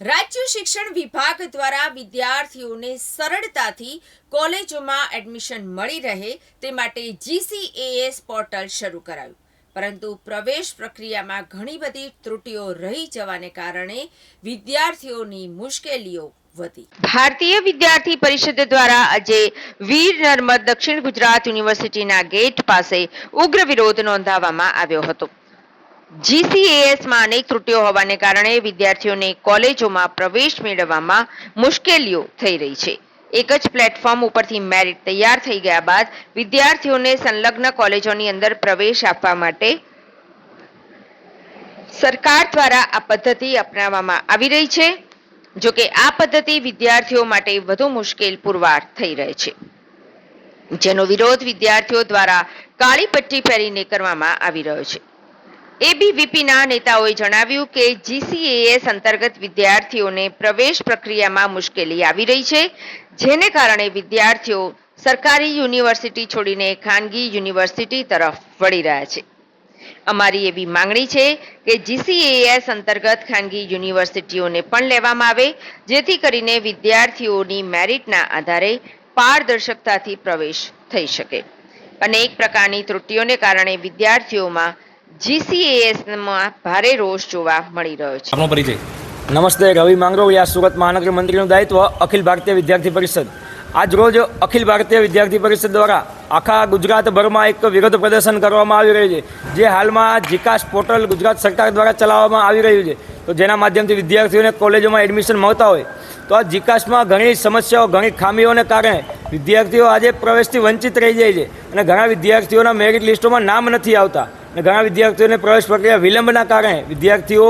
રાજ્ય શિક્ષણ વિભાગ દ્વારા વિદ્યાર્થીઓને સરળતાથી કોલેજોમાં એડમિશન મળી રહે તે માટે જીસીએએસ પોર્ટલ શરૂ કરાયું. પરંતુ પ્રવેશ પ્રક્રિયામાં ઘણી બધી ત્રુટીઓ રહી જવાને કારણે વિદ્યાર્થીઓની મુશ્કેલીઓ વધી. ભારતીય વિદ્યાર્થી પરિષદ દ્વારા આજે વીર નર્મદ દક્ષિણ ગુજરાત યુનિવર્સિટીના ગેટ પાસે ઉગ્ર વિરોધ નોંધાવવામાં આવ્યો હતો. જીસીએએસમાં અનેક ત્રુટીઓ હોવાને કારણે વિદ્યાર્થીઓને કોલેજોમાં પ્રવેશ મેળવવામાં મુશ્કેલીઓ થઈ રહી છે. એક જ પ્લેટફોર્મ ઉપરથી મેરિટ તૈયાર થઈ ગયા બાદ વિદ્યાર્થીઓને સંલગ્ન કોલેજોની અંદર પ્રવેશ આપવા માટે સરકાર દ્વારા આ પદ્ધતિ અપનાવવામાં આવી રહી છે, જો કે આ પદ્ધતિ વિદ્યાર્થીઓ માટે વધુ મુશ્કેલ પુરવાર થઈ રહે છે. જેનો વિરોધ વિદ્યાર્થીઓ દ્વારા કાળી પટ્ટી પહેરીને કરવામાં આવી રહ્યો છે. એબીવીપીના નેતાઓએ જણાવ્યું કે જીસીએએસ અંતર્ગત વિદ્યાર્થીઓને પ્રવેશ પ્રક્રિયામાં મુશ્કેલી આવી રહી છે, જેને કારણે વિદ્યાર્થીઓ સરકારી યુનિવર્સિટી છોડીને ખાનગી યુનિવર્સિટી તરફ વળી રહ્યા છે. અમારી એવી માંગણી છે કે જીસીએએસ અંતર્ગત ખાનગી યુનિવર્સિટીઓને પણ લેવામાં આવે, જેથી કરીને વિદ્યાર્થીઓની મેરિટના આધારે પારદર્શકતાથી પ્રવેશ થઈ શકે. અનેક પ્રકારની ત્રુટીઓને કારણે વિદ્યાર્થીઓમાં જીસીએએસમાં ભારે રોષ જોવા મળી રહ્યો છે. આપનો પરિચય. નમસ્તે, રવિ માંગરોળિયા સુરત મહાનગર મંત્રીનું દાયિત્વ, અખિલ ભારતીય વિદ્યાર્થી પરિષદ. આજ રોજ અખિલ ભારતીય વિદ્યાર્થી પરિષદ દ્વારા આખા ગુજરાતભરમાં એક વિરોધ પ્રદર્શન કરવામાં આવી રહ્યું છે, જે હાલમાં જીકાસ પોર્ટલ ગુજરાત સરકાર દ્વારા ચલાવવામાં આવી રહ્યું છે. તો જેના માધ્યમથી વિદ્યાર્થીઓને કોલેજોમાં એડમિશન મળતા હોય. તો આ જીકાસમાં ઘણી સમસ્યાઓ, ઘણી ખામીઓને કારણે વિદ્યાર્થીઓ આજે પ્રવેશથી વંચિત રહી જાય છે અને ઘણા વિદ્યાર્થીઓના મેરિટ લિસ્ટોમાં નામ નથી આવતા. ઘણા વિદ્યાર્થીઓને પ્રવેશ પ્રક્રિયા વિલંબના કારણે વિદ્યાર્થીઓ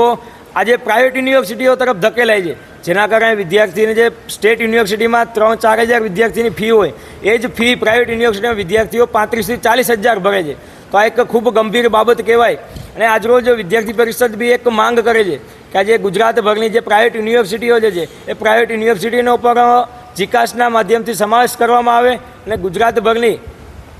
આજે પ્રાઇવેટ યુનિવર્સિટીઓ તરફ ધકેલાય છે. જેના કારણે વિદ્યાર્થીને જે સ્ટેટ યુનિવર્સિટીમાં ત્રણ ચાર હજાર વિદ્યાર્થીની ફી હોય, એ જ ફી પ્રાઇવેટ યુનિવર્સિટીમાં વિદ્યાર્થીઓ પાંત્રીસથી ચાલીસ હજાર ભરે છે. તો આ એક ખૂબ ગંભીર બાબત કહેવાય. અને આજરોજ વિદ્યાર્થી પરિષદ બી એક માંગ કરે છે કે આજે ગુજરાતભરની જે પ્રાઇવેટ યુનિવર્સિટીઓ જે છે, એ પ્રાઇવેટ યુનિવર્સિટીનો પણ જીકાસના માધ્યમથી સમાવેશ કરવામાં આવે અને ગુજરાતભરની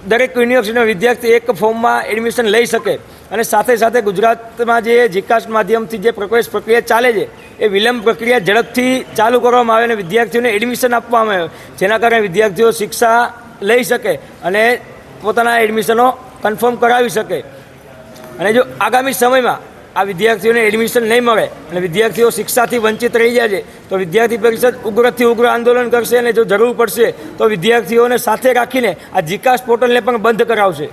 દરેક યુનિવર્સિટીના વિદ્યાર્થી એક ફોર્મમાં એડમિશન લઈ શકે અને સાથે સાથે ગુજરાતમાં જે જીકાસ્ટ માધ્યમથી જે પ્રવેશ પ્રક્રિયા ચાલે છે, એ વિલંબ પ્રક્રિયા ઝડપથી ચાલુ કરવામાં આવે અને વિદ્યાર્થીઓને એડમિશન આપવામાં આવે. જેના કારણે વિદ્યાર્થીઓ શિક્ષા લઈ શકે અને પોતાના એડમિશનો કન્ફર્મ કરાવી શકે. અને જો આગામી સમયમાં આ વિદ્યાર્થીઓને એડમિશન નહીં મળે અને વિદ્યાર્થીઓ શિક્ષાથી વંચિત રહી જાય છે, તો વિદ્યાર્થી પરિષદ ઉગ્રથી ઉગ્ર આંદોલન કરશે અને જો જરૂર પડશે, તો વિદ્યાર્થીઓને સાથે રાખીને આ જીકાસ પોર્ટલને પણ બંધ કરાવશે.